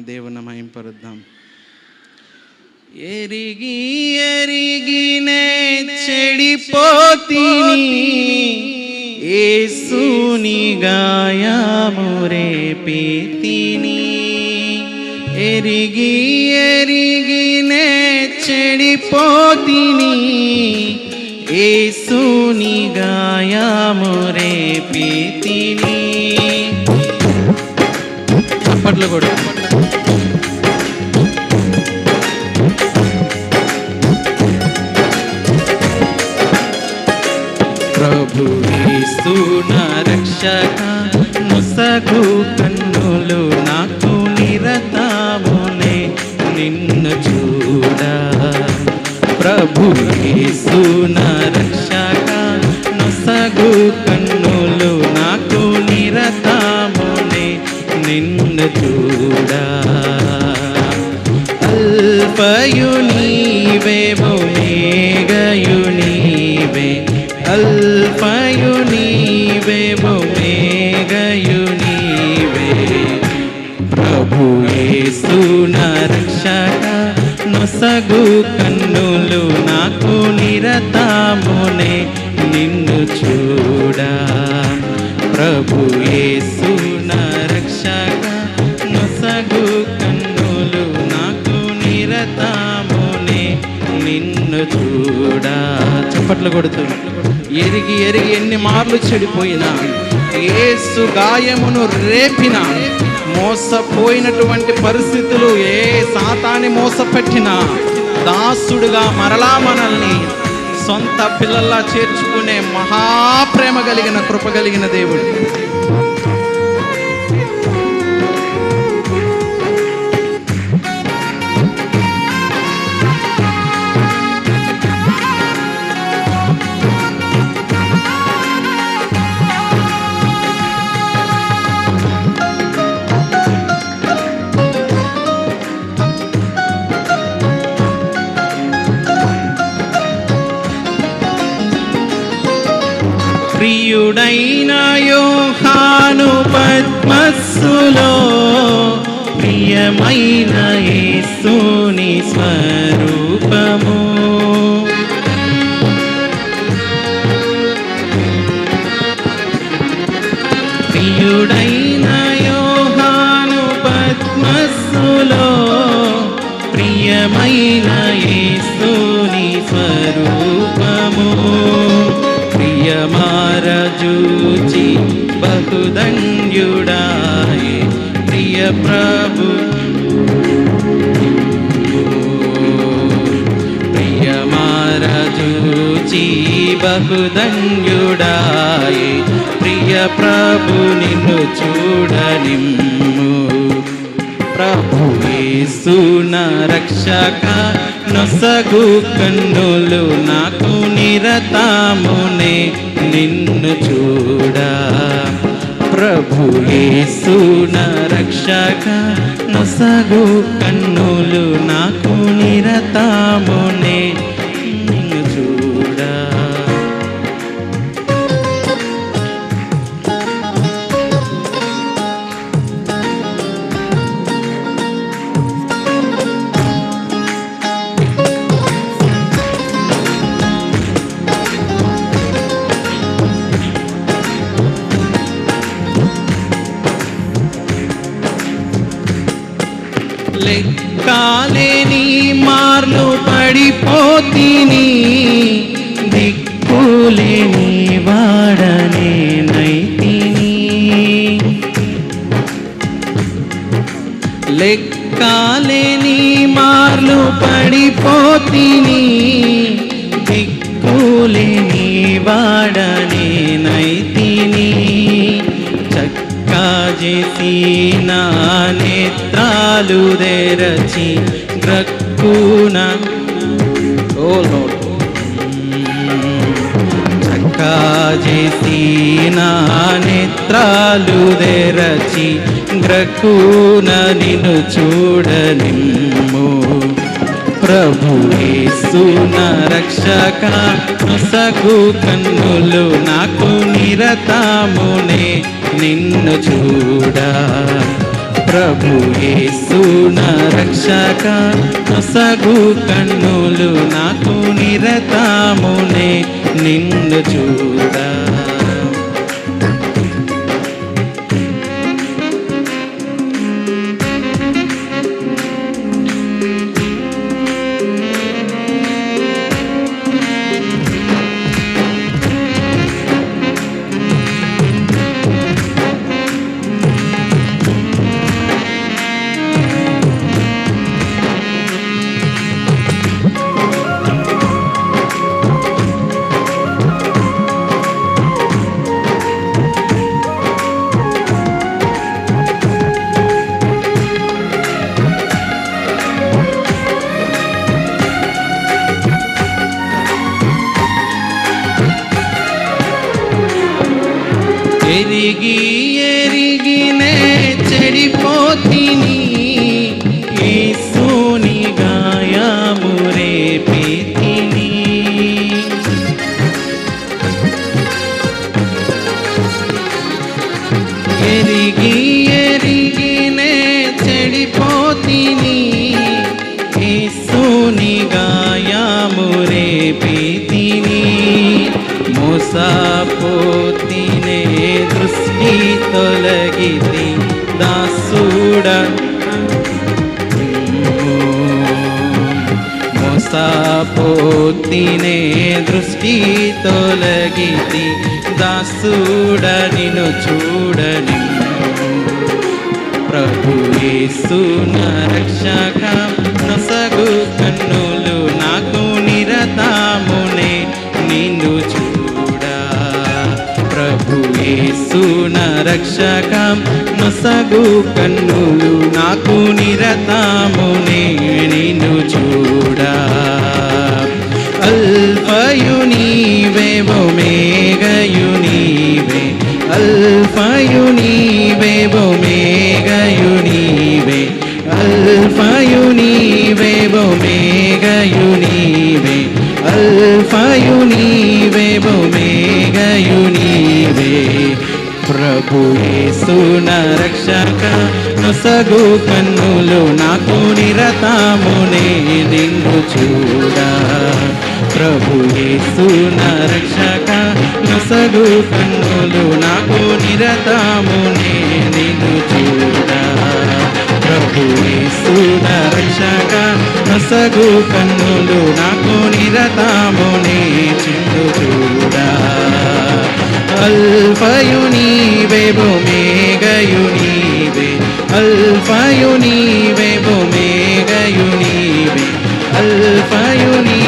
దేవుని మహింపరుద్దాం. ఎరిగి ఎరిగినే చెడిపోతిని ఏసుని గాయమురే పీతిని ఎరిగి ఎరిగినే చెడిపోతిని ఏసుని గాయమురే పీతిని చప్పట్లు కూడా యేసు నా రక్షక ముసగు కన్నులు నాకు నిరతామునే నిన్ను చూడ ప్రభు యేసు నా రక్షక నొసగు కన్నులు నాకు నిరతామునే నిన్ను చూడ అల్పయు నీవే భూమేగయు నీవే అల్పయు సగు కన్నులు నాకు నిరతామునే నిన్ను చూడా. ప్రభు యేసు నా రక్షక నొసగు కన్నులు నాకు నిరతామునే నిన్ను చూడా. చప్పట్లు కొడుతూ ఎరిగి ఎరిగి ఎన్ని మార్లు చెడిపోయినా ఏసు గాయమును రేపిన మోసపోయినటువంటి పరిస్థితులు ఏ శాతాన్ని మోసపెట్టినా దాసుడుగా మరలా మనల్ని సొంత పిల్లల్లా చేర్చుకునే మహాప్రేమ కలిగిన కృప కలిగిన దేవుడు. ప్రియుడైన యోహాను పద్మస్సులో ప్రియమైన యేసుని స్వరూపము ధన్యుడాయి ప్రియ ప్రభు. ప్రియమారజూచి బహుధన్యుడాయి ప్రియ ప్రభు నిన్ను చూడనిమ్ము. ప్రభు యేసు రక్షక నొసగు కన్నులు నాకు నిరతామునే నిన్ను చూడా. ప్రభు యేసు నా రక్షక నొసగు కన్నులు నాకు నిరతామున. లెక్కాలేని మార్లు పడిపోతిని. దిక్కులేని వాడనే నైతిని. చక్కా చేసి నా నేత్రాలు తెరచి గ్రక్కున ఓ చక్కా చేసి నా నేత్రాలు తెరచి గ్రక్కున నిన్ను చూడనిమ్ము. ప్రభు యేసు రక్షక సగు కన్నులు నాకు నిరతామునే నిన్ను చూడ. ప్రభు సున రక్షక సగు కన్నులు నాకు నిరతామునే నిన్ను చూడా. ఎరిగి ఎరిగినే చెడిపోతిని యేసుని గాయము రేపితిని ఎరిగి ఎరిగినే చెడిపోతిని యేసుని గాయము రేపితిని మోసపోతినే తొలగితి దాసుడ. మోసపోతినే దృష్టి తొలగితి దాసుడ. నిన్ను చూడని ప్రభు యేసు నా రక్షక నొసగు కన్నులు నాకు నిరతా ప్రభు యేసు నొసగు కన్నులు నాకు నిరతాము నేను చూడా. అల్ఫయు నీవే ఒమేగయు నీవే అల్ఫయు నీవే యేసు నా రక్షక నొసగు కన్నులు నాకు నిరతామునే నిన్ను చూడా. ప్రభు యేసు నా రక్షక నొసగు కన్నులు నాకు నిరతామునే నిన్ను చూడా. ప్రభు యేసు నా రక్షక నొసగు కన్నులు నాకు నిరతామునే చిన్ను చూడా. അൽഫയു നീവേ ഭൂമേകയു നീവേ അൽഫയു നീവേ ഭൂമേകയു നീവേ അൽഫയു നീ